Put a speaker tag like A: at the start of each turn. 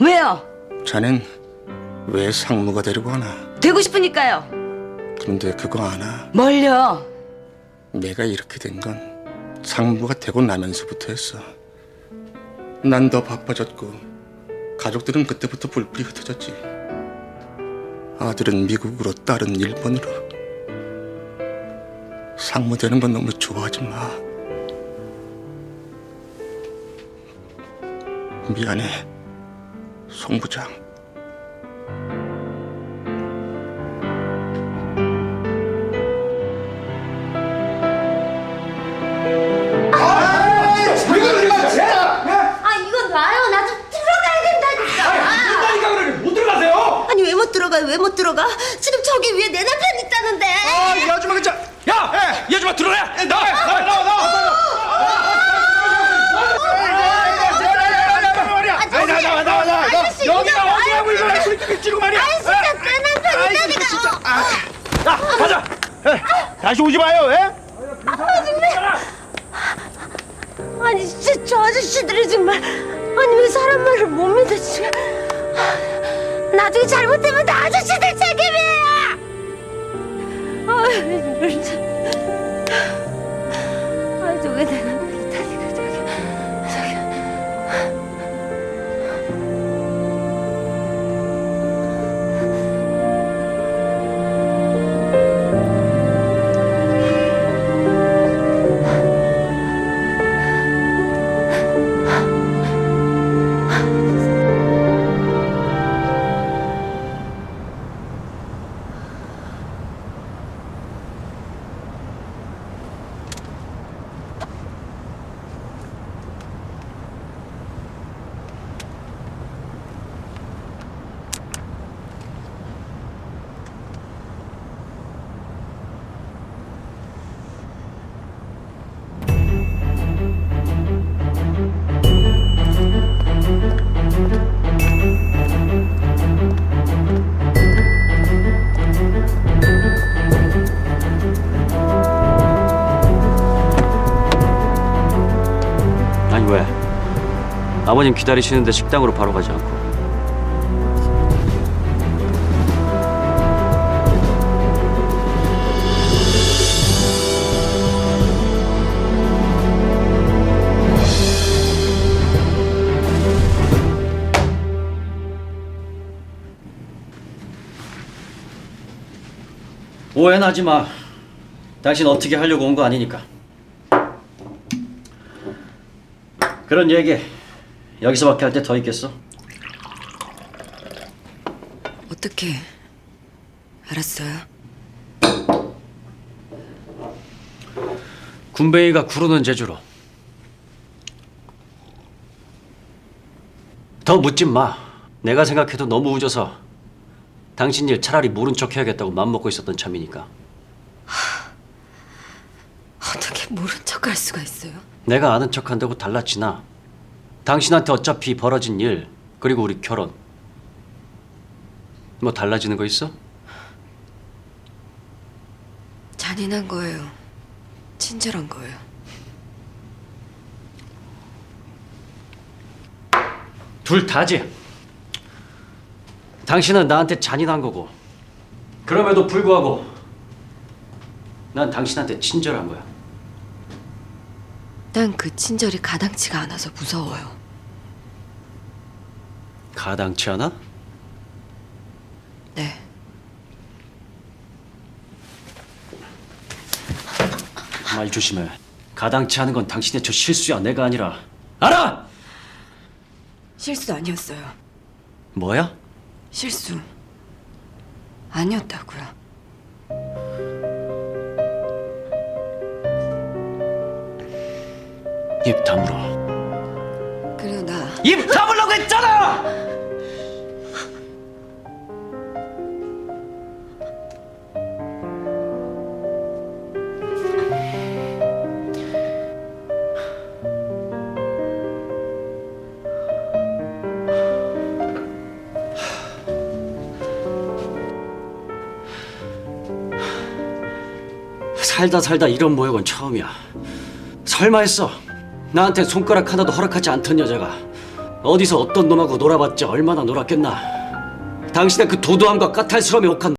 A: 왜요?
B: 자넨 왜 상무가 데리고 가나?
A: 되고 싶으니까요.
B: 그런데 그거 아나?
A: 뭘요?
B: 내가 이렇게 된 건 상무가 되고 나면서부터였어. 난 더 바빠졌고 가족들은 그때부터 불풀이 흩어졌지. 아들은 미국으로, 딸은 일본으로. 상무 되는 건 너무 좋아하지 마. 미안해, 송 부장.
C: 아 이건 놔요. 나 좀 들어가야 된다니까.
D: 된다니까 그러니 못 들어가세요.
C: 아니 왜 못 들어가? 왜 못 들어가? 지금 저기 위에 내 남편 있다는데.
D: 이 아줌마 괜찮. 야, 이 아줌마 들어가. 나와, 나와, 나와, 나와.
C: 아저씨,
D: 나와, 나와, 나와, 나와.
C: 아저씨,
D: 여기가
C: 이거
D: 어디라고 이거 소리 지르고 말이야.
C: 아니 진짜 내 남편 있다니까.
D: 자, 가자. 에, 다시 오지 마요. 예?
C: 아니 진짜 저 아저씨들이 정말 아니 왜 사람 말을 못 믿어 지금. 나중에 잘못되면 다 아저씨들 책임이에요. 아 이걸 참. 아 저게 내남
E: 아버님 기다리시는데 식당으로 바로 가지 않고 오해는 하지 마. 당신 어떻게 하려고 온 거 아니니까. 그런 얘기 여기서밖에 할 때 더 있겠어?
A: 어떻게 알았어요?
E: 군뱅이가 구르는 재주로 더 묻지 마 내가 생각해도 너무 늦어서 당신 일 차라리 모른 척 해야겠다고 맘먹고 있었던 참이니까
A: 어떻게 모른 척 할 수가 있어요?
E: 내가 아는 척 한다고 달라지나 당신한테 어차피 벌어진 일 그리고 우리 결혼 뭐 달라지는 거 있어?
A: 잔인한 거예요. 친절한 거예요.
E: 둘 다지. 당신은 나한테 잔인한 거고, 그럼에도 불구하고 난 당신한테 친절한 거야.
A: 난 그 친절이 가당치가 않아서 무서워요.
E: 가당치 않아?
A: 네.
E: 말 조심해. 가당치 않은 건 당신의 저 실수야, 내가 아니라. 알아?
A: 실수 아니었어요.
E: 뭐야?
A: 실수 아니었다고요.
E: 입 다물어. 입 다물라고 했잖아! 살다 살다 이런 모욕은 처음이야. 설마 했어. 나한테 손가락 하나도 허락하지 않던 여자가 어디서 어떤 놈하고 놀아봤자 얼마나 놀았겠나. 당신의 그 도도함과 까탈스러움에 옥한